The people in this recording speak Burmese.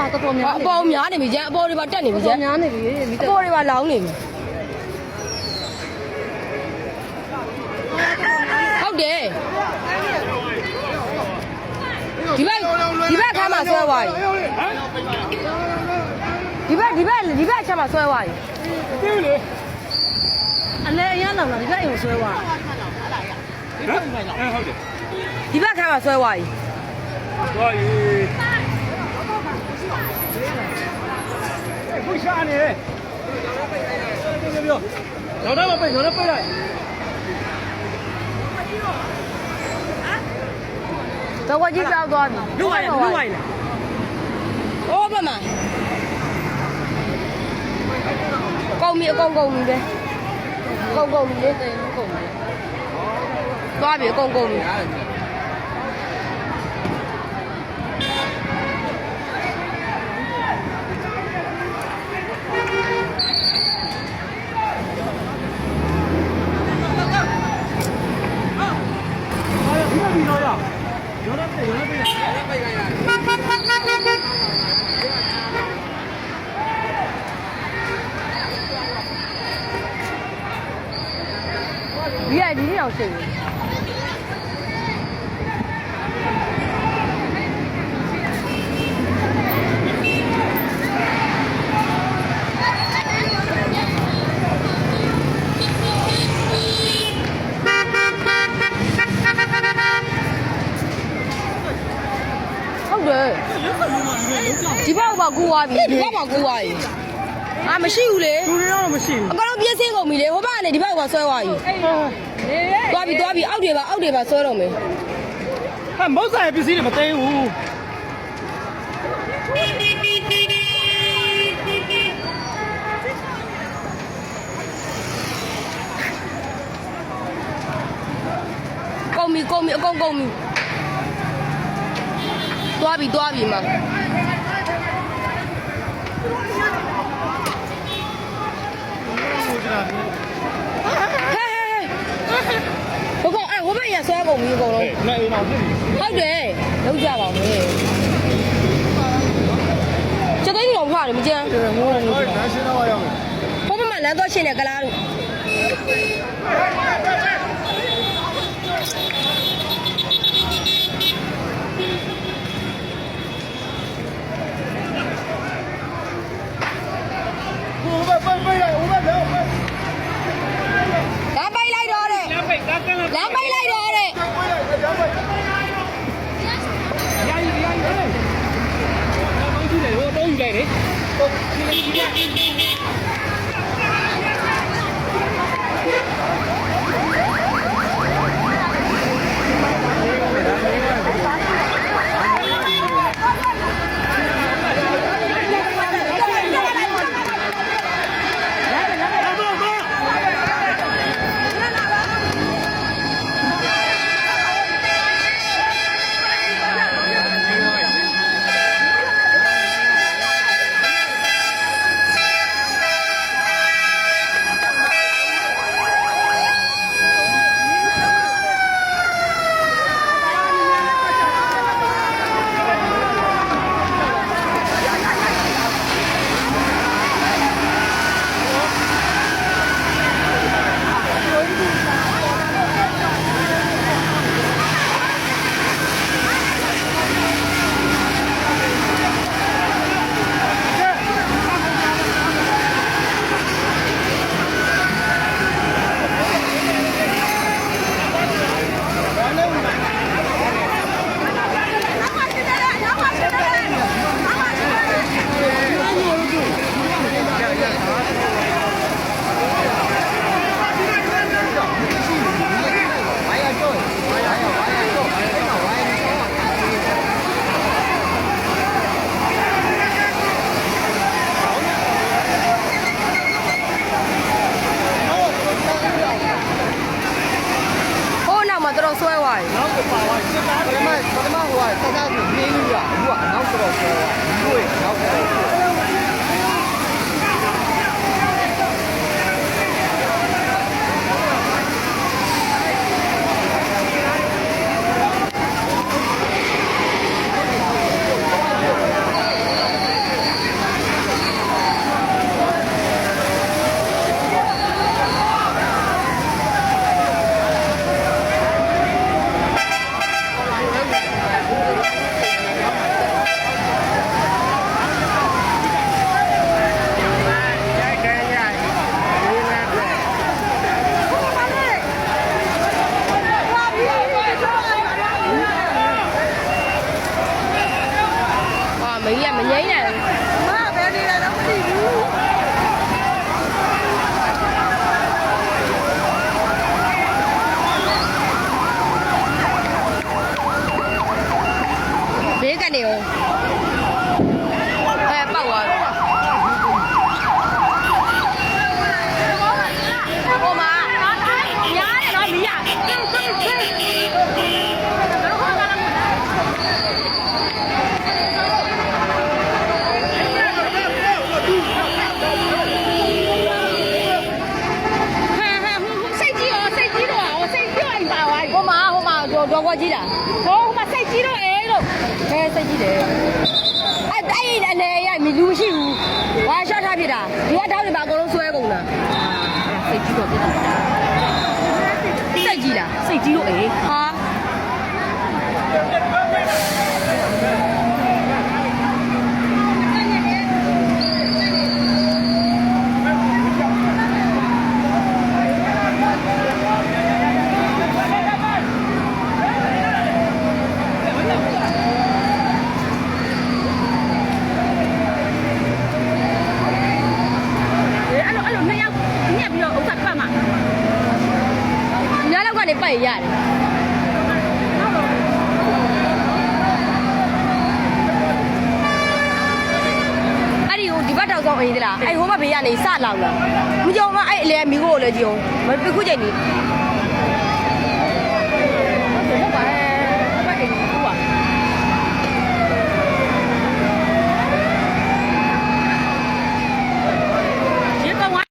ပေါ်များအပေါ်များနေပြီကျန်အပေါ်တွေပါတက်နေပြီအကျပေါ်န်များနေပြီမိအတက်ပေါ်တွေပါလောင်းနေပြီဟုတ်တယ်ဒီဘက်ဒီဘက်ခါမှာဆွဲသွားပြီဒီဘက်ဒီဘက်ဒီဘက်ချက်မှာဆွဲသွားပြီအလဲအရန်လောင်လာဒီကအိမ်ကိုဆွဲသွားဒီဘက်ခါမှာဆွဲသွားပြီ 不杀你。小张背，小张背来。走过去找过。六万，六万。我不买。con miệng con cùng đi con cùng đi con cùng đi ba miệng con cùng ဒီကဒီနေ့အောင်ရှိပြီဟုတ်တယ်ဒီဘ က်ကပါကူသွားပြီဒီဘက်မှာကူသွားပြီအာမရှိဘူးလေလူတွေတော့မရှိအကောင်လုံးပြည့်စင်းကုန်ပြီလေဟိုဘက်ကနေဒီဘက်ကိုဆွဲသွားပြီသွားပြီသွားပြီအောက်တွေပါအောက်တွေပါဆွဲတော့မယ်ဘူးဟာမဟုတ်ဆိုင်ပစ္စည်းတွေမသိဘူးကုန်ပြီကုန်ပြီအကုန်ကုန်ပြီသွားပြီသွားပြီမှာ တာမျိုးဟဲ့ဟဲ့ဟဲ့ဟိုကောင်အဲ့ဟိုဘက်ရဆွဲကုန်ပြီအကုန်လုံးဟဲ့နဲ့အိမ်အောင်ဖြစ်ပြီဟုတ်တယ်လောက်ကြပါမယ်ကျသိန်းတော့ဘာလဲမကြမ်းငိုးတယ်ငိုးတယ်နားရှင်းတော့ရအောင်ဘုမမလမ်းတော့ရှင်းတယ်ကလားတို့ anything giấy này ပေါ်ကြီးလားဟိုမှာစိတ်ကြီးတော့အေးလို့ဘယ်စိတ်ကြီးတယ်အဲ့အဲ့အနေရမီလူမရှိဘူးဘာရှော့ထားဖြစ်တာဒီကတောင်းနေပါအကုန်လုံးဆွဲကုန်တာစိတ်ကြီးတော့ပြတ်တာစိတ်ကြီးလားစိတ်ကြီးတော့အေးဟာ အဲ့လိုအဲ့လိုနှစ်ယောက်ညက်ပြီးတော့ဥစ္စာထွက်မှာ ညလောက်ကနေပ တ်ရရတယ်အဲ့ဒီဟိုဒီဘက်တောင်ဆောင်အရင်တလားအဲ့ဟိုဘက်ဘေးကနေစလောင်လာမကြောင်မအဲ့အလဲမိကိုကိုလည်းကြည့်အောင်မတစ်ခုချိန်ကြီး